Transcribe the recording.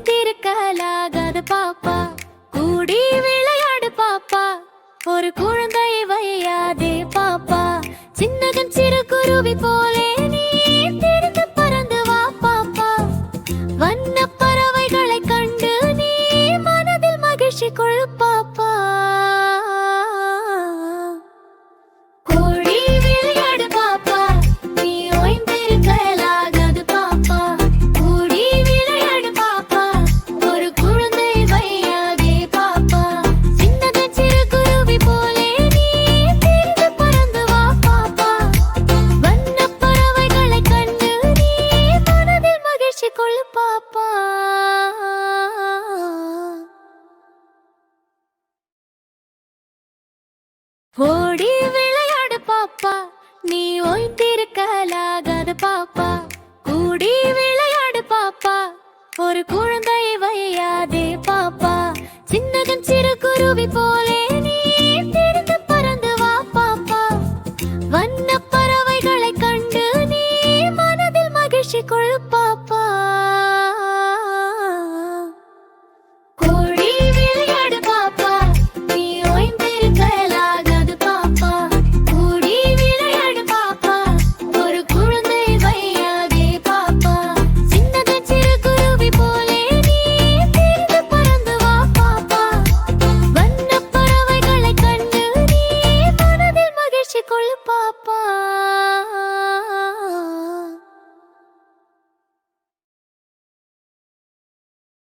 வைத்திருக்கலாகாத பாப்பா. கூடி விளையாடு பாப்பா. ஒரு குழந்தை வயதே பாப்பா. சின்னதன் சிறு குருவி போலே நீ தெரிந்து பறந்து வா பாப்பா. வண்ண பறவைகளை கொழுப்பா ஓடி விளையாடு பாப்பா. நீ ஓய்ந்திருக்கலாகாது பாப்பா. கூடி விளையாடு பாப்பா. ஒரு குழந்தை வையாதே பாப்பா. சின்னதன் சிறு குருவி போலே நீ பிடித்து பறந்து வா பாப்பா. வண்ண பறவைகளை கண்டு நீ மனதில் மகிழ்ச்சி கொள்ளுப்பா.